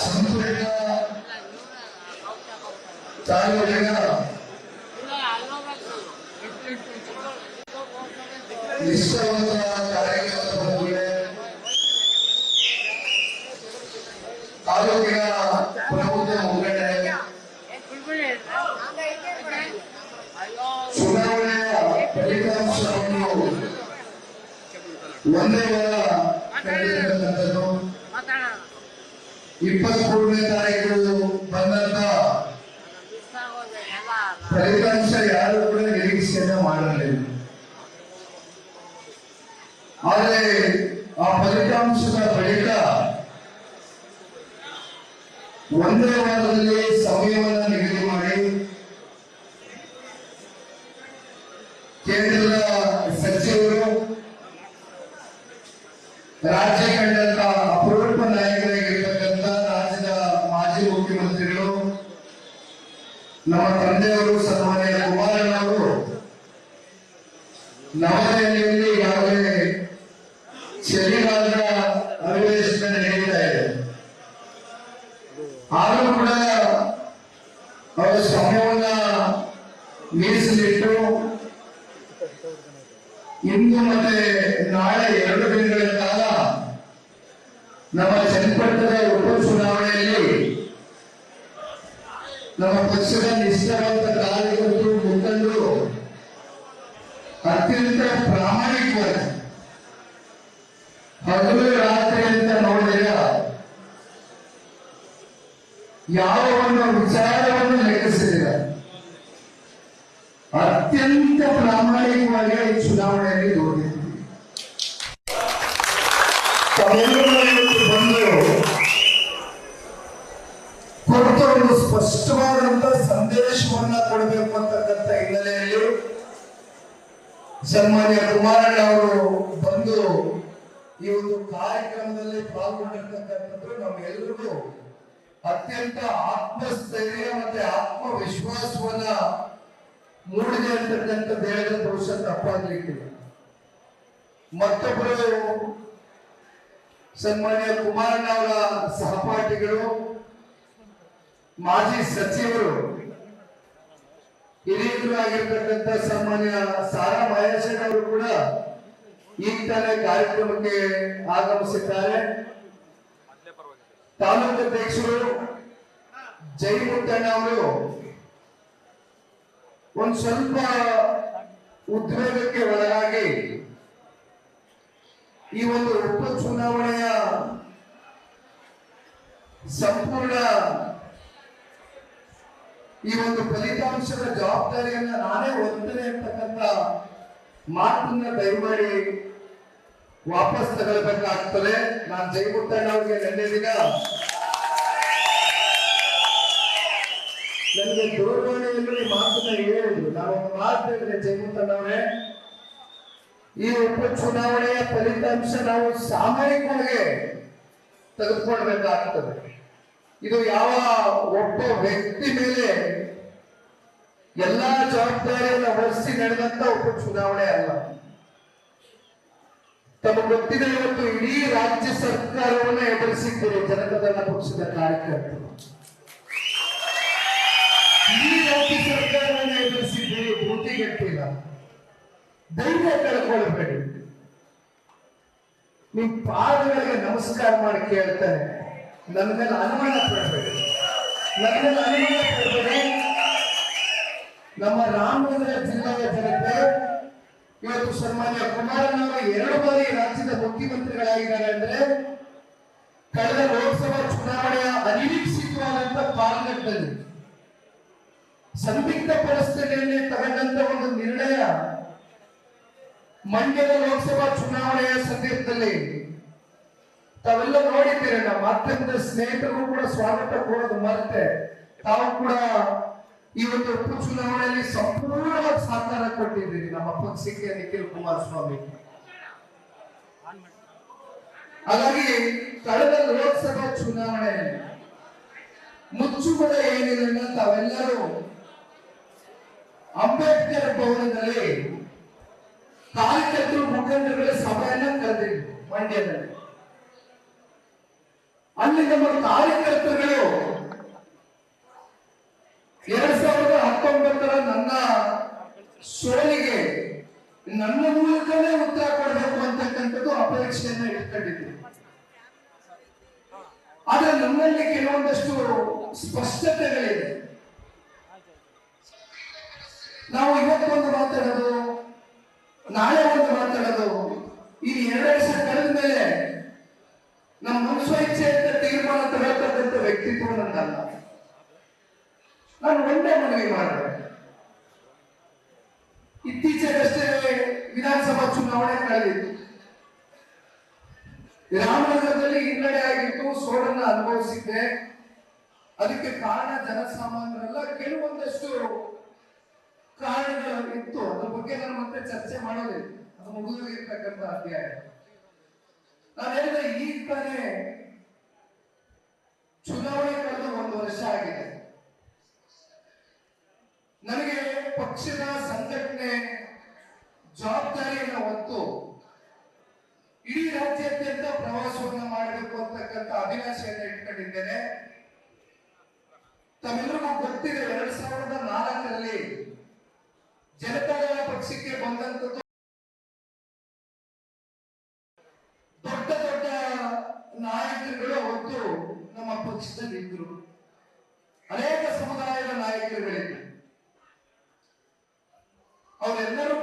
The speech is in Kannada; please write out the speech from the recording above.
진술이냐 딸이냐 이성과 ಇಪ್ಪತ್ಮೂರನೇ ತಾರೀಕು ಬಂದಂತ ಫಲಿತಾಂಶ ಯಾರು ಕೂಡ ನಿರೀಕ್ಷೆಯನ್ನ ಮಾಡಲಿಲ್ಲ ಆದರೆ ಆ ಫಲಿತಾಂಶದ ಬಳಿಕ ಒಂದೇ ವಾರದಲ್ಲಿ ಮುಖ್ಯಮಂತ್ರಿಗಳು ನಮ್ಮ ತಂದೆಯವರು ಸನ್ಮಾನ್ಯ ಕುಮಾರಣ್ಣವರು ನವದೆಹಲಿಯಲ್ಲಿ ಈಗಾಗಲೇ ಚಳಿಗಾಲದ ಅಧಿವೇಶನ ನಡೀತಾ ಇದೆ ಆದರೂ ಕೂಡ ಅವರ ಶ್ರಮವನ್ನ ಮೀಸಲಿಟ್ಟು ಇಂದು ಮತ್ತೆ ನಾಳೆ ಎರಡು ದಿನಗಳ ಕಾಲ ನಮ್ಮ ಚನ್ನಪಟ್ಟಣದ ಉಪ ಚುನಾವಣೆಯಲ್ಲಿ ನಮ್ಮ ಪಕ್ಷದ ನಿಷ್ಠಾವಂತ ಕಾರ್ಯಕರ್ತರು ಮುಖಂಡರು ಅತ್ಯಂತ ಪ್ರಾಮಾಣಿಕವಾಗಿ ಹಗಲು ರಾತ್ರಿ ಅಂತ ನೋಡಿದ ಯಾವ ಒಂದು ವಿಚಾರವನ್ನು ಲೆಕ್ಕಿಸಿದ ಅತ್ಯಂತ ಪ್ರಾಮಾಣಿಕವಾಗಿ ಚುನಾವಣೆಯಲ್ಲಿ ಕೊಡಬೇಕು ಅಂತಕ್ಕಂಥ ಹಿನ್ನೆಲೆಯಲ್ಲಿ ಸನ್ಮಾನ್ಯ ಕುಮಾರಣ್ಣ ಅವರು ಬಂದು ಈ ಒಂದು ಕಾರ್ಯಕ್ರಮದಲ್ಲಿ ಪಾಲ್ಗೊಂಡಿರ್ತಕ್ಕಂಥದ್ದು ನಮ್ಮೆಲ್ಲರಿಗೂ ಅತ್ಯಂತ ಆತ್ಮಸ್ಥೈರ್ಯ ಮತ್ತೆ ಆತ್ಮವಿಶ್ವಾಸವನ್ನ ಮೂಡಿದೆ ಅಂತಕ್ಕಂಥದ್ದು ಹೇಳಿದ ಬಹುಶಃ ತಪ್ಪಾಗ್ಲಿಕ್ಕಿಲ್ಲ. ಮತ್ತೊಬ್ಬರು ಸನ್ಮಾನ್ಯ ಕುಮಾರಣ್ಣ ಅವರ ಸಹಪಾಠಿಗಳು, ಮಾಜಿ ಸಚಿವರು ಹಿರಿಯರು ಆಗಿರ್ತಕ್ಕಂಥ ಸಾಮಾನ್ಯ ಸಾರಾ ಮಹೇಶನ್ ಅವರು ಕೂಡ ತಾನೇ ಕಾರ್ಯಕ್ರಮಕ್ಕೆ ಆಗಮಿಸಿದ್ದಾರೆ. ತಾಲೂಕು ಅಧ್ಯಕ್ಷರು ಜೈ ಮುತ್ತಣ್ಣ ಅವರು ಒಂದು ಸ್ವಲ್ಪ ಉದ್ವೇಗಕ್ಕೆ ಒಳಗಾಗಿ ಈ ಒಂದು ಉಪ ಸಂಪೂರ್ಣ ಈ ಒಂದು ಫಲಿತಾಂಶದ ಜವಾಬ್ದಾರಿಯನ್ನ ನಾನೇ ಹೊಂದನೆ ಅಂತಕ್ಕಂಥ ಮಾತನ್ನ ದಯಮಾಡಿ ವಾಪಸ್ ತಗೊಳ್ಬೇಕಾಗ್ತದೆ. ನಾನು ಜೈಮುತ್ತಣ್ಣ ಅವರಿಗೆ ನಿನ್ನೆ ದಿನ ನನಗೆ ದೂರವಾಣಿಯಲ್ಲಿ ಮಾತನ್ನ ಹೇಳಿದ್ರು. ನಾನು ಒಂದು ಮಾತು ಹೇಳಿದೆ ಜೈಮುತ್ತಣ್ಣ ಅವರೇ. ಈ ಉಪ ಚುನಾವಣೆಯ ಫಲಿತಾಂಶ ನಾವು ಸಾಮೂಹಿಕವಾಗಿ ತೆಗೆದುಕೊಳ್ಬೇಕಾಗ್ತದೆ. ಇದು ಯಾವ ಒಬ್ಬ ವ್ಯಕ್ತಿ ಮೇಲೆ ಎಲ್ಲಾ ಜವಾಬ್ದಾರಿಯನ್ನು ಹೊರಿಸಿ ನಡೆದಂತ ಒಬ್ಬ ಚುನಾವಣೆ ಅಲ್ಲ. ತಮ್ಮ ಗೊತ್ತಿದೆ ಇವತ್ತು ಇಡೀ ರಾಜ್ಯ ಸರ್ಕಾರವನ್ನು ಎದುರಿಸಿದ್ದೀರಿ ಜನತಾದಳ ಪಕ್ಷದ ಕಾರ್ಯಕರ್ತರು. ಇಡೀ ರಾಜ್ಯ ಸರ್ಕಾರವನ್ನು ಎದುರಿಸಿದ್ದೀರಿ ಬೂತಿಗಟ್ಟಿಲ್ಲ ಧೈರ್ಯ ಕಳ್ಕೊಳ್ಬೇಡಿ. ನಿಮ್ ಪಾದಗಳಿಗೆ ನಮಸ್ಕಾರ ಮಾಡಿ ಕೇಳ್ತಾರೆ ನನ್ನ ಮೇಲೆ ಅನುಮಾನ ಪಡಬೇಡಿ ನನ್ನ ಅನುಮಾನ ಪಡಬೇಡಿ ನಮ್ಮ ರಾಮನಗರ ಜಿಲ್ಲೆಯ ಜನತೆ ಇವತ್ತು ಸನ್ಮಾನ್ಯ ಕುಮಾರಣ್ಣವರು ಎರಡು ಬಾರಿ ರಾಜ್ಯದ ಮುಖ್ಯಮಂತ್ರಿಗಳಾಗಿದ್ದಾರೆ ಅಂದ್ರೆ ಕಳೆದ ಲೋಕಸಭಾ ಚುನಾವಣೆಯ ಅನಿರೀಕ್ಷಿತವಾದಂತ ಕಾಲಘಟ್ಟದಲ್ಲಿ ಸಂದಿಗ್ಧ ಪರಿಸ್ಥಿತಿಯಲ್ಲಿ ತಗೊಂಡಂತ ಒಂದು ನಿರ್ಣಯ ಮಂಡ್ಯದ ಲೋಕಸಭಾ ಚುನಾವಣೆಯ ಸಂದರ್ಭದಲ್ಲಿ ತಾವೆಲ್ಲ ನೋಡಿದ್ದೀರಿ, ನಮ್ಮ ಅತ್ಯಂತ ಸ್ನೇಹಿತರಿಗೂ ಕೂಡ ಸ್ವಾಗತ ಕೊಡೋದು ಮರೆತೆ. ತಾವು ಕೂಡ ಈ ಒಂದು ಉಪ ಚುನಾವಣೆಯಲ್ಲಿ ಸಂಪೂರ್ಣವಾಗಿ ಸಹಕಾರ ಕೊಟ್ಟಿದ್ದೀರಿ, ನಮ್ಮ ಪಕ್ಷಕ್ಕೆ ನಿಖಿಲ್ ಕುಮಾರಸ್ವಾಮಿ. ಹಾಗಾಗಿ ಕಳೆದ ಲೋಕಸಭಾ ಚುನಾವಣೆಯಲ್ಲಿ ಮುಚ್ಚುಮರೆ ಏನಿದೆ ತಾವೆಲ್ಲರೂ ಅಂಬೇಡ್ಕರ್ ಭವನದಲ್ಲಿ ಕಾರ್ಯಕರ್ತರು ಮುಖಂಡರುಗಳ ಸಭೆಯನ್ನ ಕರೆದಿದ್ರು ಮಂಡ್ಯದಲ್ಲಿ. ಅಲ್ಲಿ ನಮ್ಮ ಕಾರ್ಯಕರ್ತರುಗಳು ಎರಡ್ ಸಾವಿರದ ಹತ್ತೊಂಬತ್ತರ ನನ್ನ ಸೋಲಿಗೆ ನನ್ನ ಮೂಲಕನೇ ಉತ್ತರ ಕೊಡಬೇಕು ಅಂತಕ್ಕಂಥದ್ದು ಅಪೇಕ್ಷೆಯನ್ನ ಇಟ್ಕೊಂಡಿದ್ದೆ. ಆದ್ರೆ ನನ್ನಲ್ಲಿ ಕೆಲವೊಂದಷ್ಟು ಸ್ಪಷ್ಟತೆಗಳಿದೆ. ನಾವು ಇವತ್ತೊಂದು ಮಾತಾಡೋದು, ನಾಳೆ ನಂದಲ್ಲ ನಾನು ಒಂದೇ ಮನವಿ ಮಾಡಿದೆ. ಇತ್ತೀಚೆಗಷ್ಟೇ ವಿಧಾನಸಭಾ ಚುನಾವಣೆ ಕಳೆದಿತ್ತು. ರಾಮನಗರದಲ್ಲಿ ಹಿನ್ನಡೆ ಆಗಿತ್ತು ಸೋಲನ್ನ ಅನುಭವಿಸಿದ್ದೆ. ಅದಕ್ಕೆ ಕಾರಣ ಜನಸಾಮಾನ್ಯರೆಲ್ಲ ಕೆಲವೊಂದಷ್ಟು ಕಾರಣಗಳು ಇತ್ತು. ಅದ್ರ ಬಗ್ಗೆ ನಾನು ಮತ್ತೆ ಚರ್ಚೆ ಮಾಡೋದಿಲ್ಲ. ಅದು ಮುಗಿದೋಗಿರ್ತಕ್ಕಂಥ ಅಧ್ಯಾಯ. ನಾನು ಹೇಳಿದ ಈಗ ತಾನೇ ಚುನಾವಣೆ ವರ್ಷ ಆಗಿದೆ ನನಗೆ ಪಕ್ಷದ ಸಂಘಟನೆ ಜವಾಬ್ದಾರಿಯನ್ನು ಹೊತ್ತು ಇಡೀ ರಾಜ್ಯಾದ್ಯಂತ ಪ್ರವಾಸವನ್ನು ಮಾಡಬೇಕು ಅಂತಕ್ಕಂಥ ಅಭಿಲಾಷೆಯನ್ನು ಇಟ್ಕೊಂಡಿದ್ದೇನೆ. ತಮ್ಮೆಲ್ಲರಿಗೂ ಗೊತ್ತಿದೆ, ಎರಡ್ ಸಾವಿರದ ನಾಲ್ಕರಲ್ಲಿ ಜನತಾದಳ ಪಕ್ಷಕ್ಕೆ ಬಂದಂತದ್ದು ದೊಡ್ಡ ದೊಡ್ಡ ನಾಯಕರುಗಳು ಹೊತ್ತು ನಮ್ಮ ಪಕ್ಷದಲ್ಲಿ ಇದ್ರು ಅನೇಕ ಸಮುದಾಯದ ನಾಯಕರುಗಳಿದ್ರು ಅವರೆಲ್ಲರೂ